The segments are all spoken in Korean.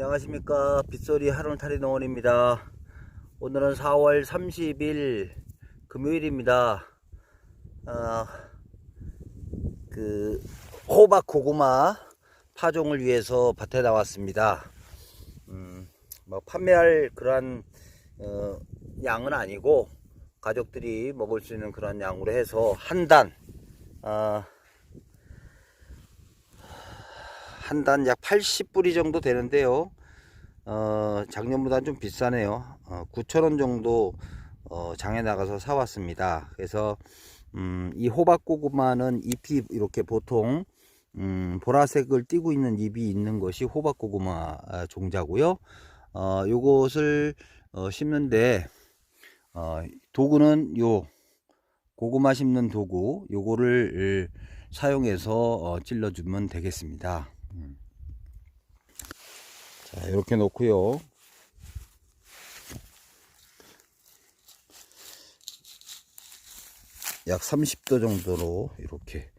안녕하십니까. 빗소리 하루탈이 농원입니다. 오늘은 4월 30일 금요일입니다. 아, 그 호박 고구마 파종을 위해서 밭에 나왔습니다. 음, 뭐 판매할 그러한 어, 양은 아니고 가족들이 먹을 수 있는 그런 양으로 해서 한단 아, 한단약 80뿌리 정도 되는데요. 어, 작년보다는 좀 비싸네요. 어, 9,000원 정도 어, 장에 나가서 사왔습니다. 그래서 음, 이 호박고구마는 잎이 이렇게 보통 음, 보라색을 띠고 있는 잎이 있는 것이 호박고구마 아, 종자고요. 어, 요것을 어, 심는데 어, 도구는 요 고구마 심는 도구 요거를 사용해서 어, 찔러주면 되겠습니다. 자, 이렇게 놓고요. 약 30도 정도로 이렇게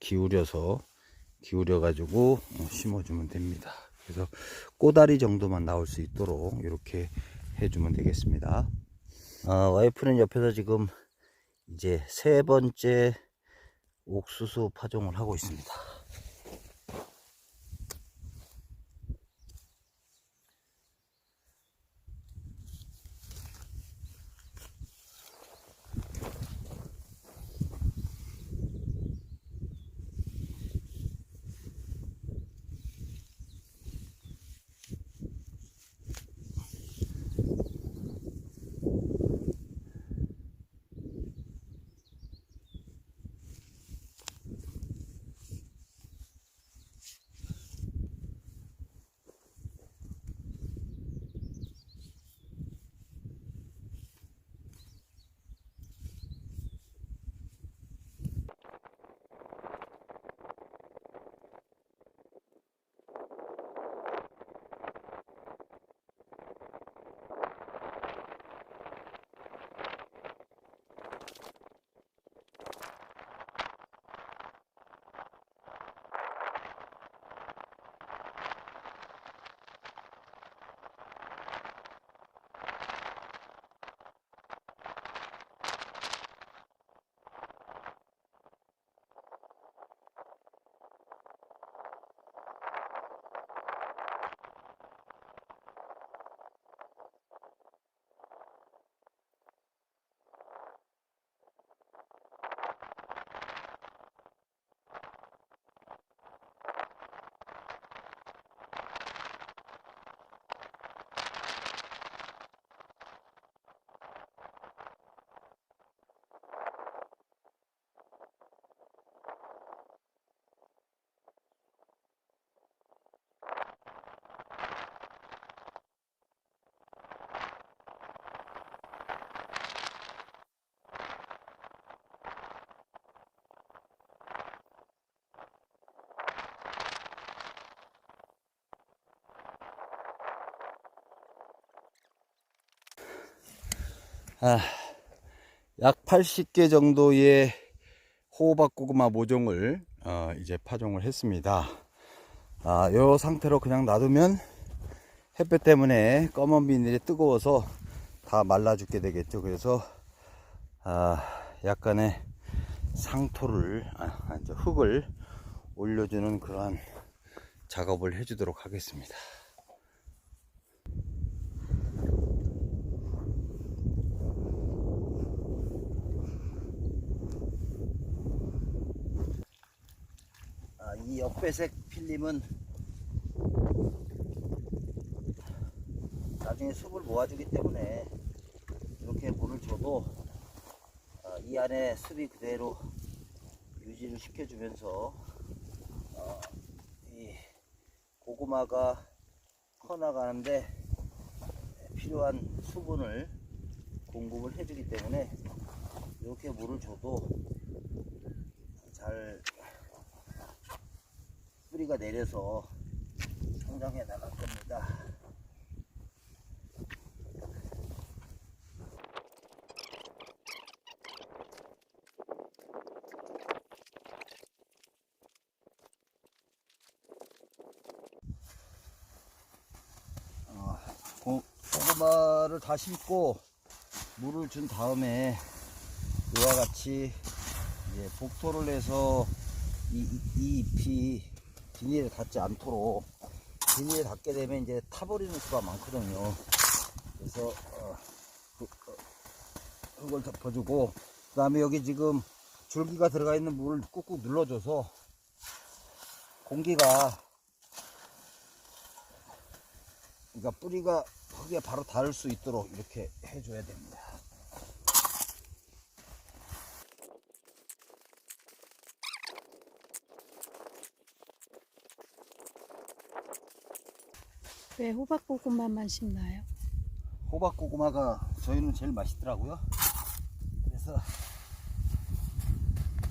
기울여서 기울여 가지고 어, 심어주면 됩니다. 그래서 꼬다리 정도만 나올 수 있도록 이렇게 해주면 되겠습니다. 아, 와이프는 옆에서 지금 이제 세 번째 옥수수 파종을 하고 있습니다. 아, 약 80개 정도의 호박 고구마 모종을 어, 이제 파종을 했습니다. 아, 요 상태로 그냥 놔두면 햇볕 때문에 검은 비닐이 뜨거워서 다 말라 죽게 되겠죠. 그래서 아, 약간의 상토를 아, 흙을 올려주는 그러한 작업을 해주도록 하겠습니다. 아, 이 옆배색 필름은 나중에 숲을 모아주기 때문에 이렇게 물을 줘도 아, 이 안에 습이 그대로 유지를 시켜주면서 어, 이 고구마가 커나가는데 필요한 수분을 공급을 해주기 때문에 이렇게 물을 줘도 잘 뿌리가 내려서 성장해 나갈 겁니다. 고구마를 다 심고 물을 준 다음에 이와 같이 이제 복토를 내서 이, 이 잎이 비닐에 닿지 않도록 비닐에 닿게 되면 이제 타버리는 수가 많거든요. 그래서 어, 그, 어, 그걸 덮어주고 그 다음에 여기 지금 줄기가 들어가 있는 물을 꾹꾹 눌러줘서 공기가 그러니까 뿌리가 흙에 바로 닿을 수 있도록 이렇게 해줘야 됩니다. 왜 호박고구마만 심나요? 호박 고구마가 저희는 제일 맛있더라고요. 그래서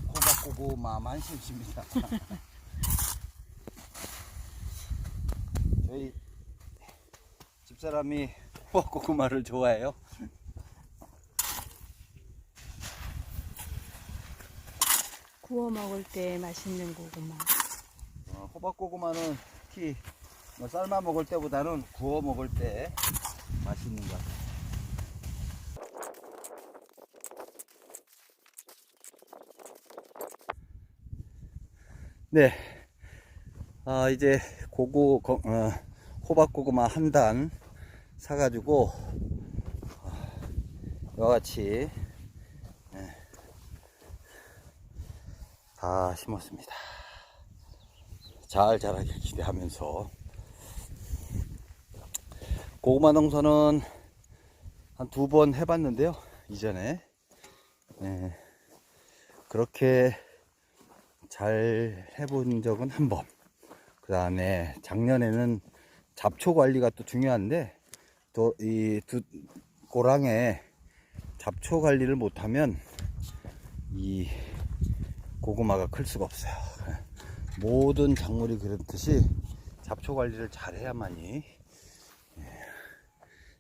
호박 고구마만 심습니다. 저희 집사람이 호박 고구마를 좋아해요. 구워 먹을 때 맛있는 고구마. 어, 호박 고구마는 특히 뭐 삶아 먹을 때보다는 구워 먹을 때 맛있는 것 같아요. 네. 아, 이제 고구, 거- 어, 호박 고구마 한 단 사가지고, 아, 이와 같이, 예, 다 심었습니다. 잘 자라길 기대하면서 고구마 농사는 한 두 번 해봤는데요 이전에. 예, 그렇게 잘 해본 적은 한 번. 그 다음에 작년에는 잡초 관리가 또 중요한데 또 이 두 고랑에 잡초 관리를 못하면 이 고구마가 클 수가 없어요. 모든 작물이 그렇듯이 잡초 관리를 잘 해야만이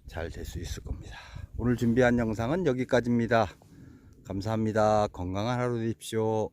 잘 될 수 있을 겁니다. 오늘 준비한 영상은 여기까지입니다. 감사합니다. 건강한 하루 되십시오.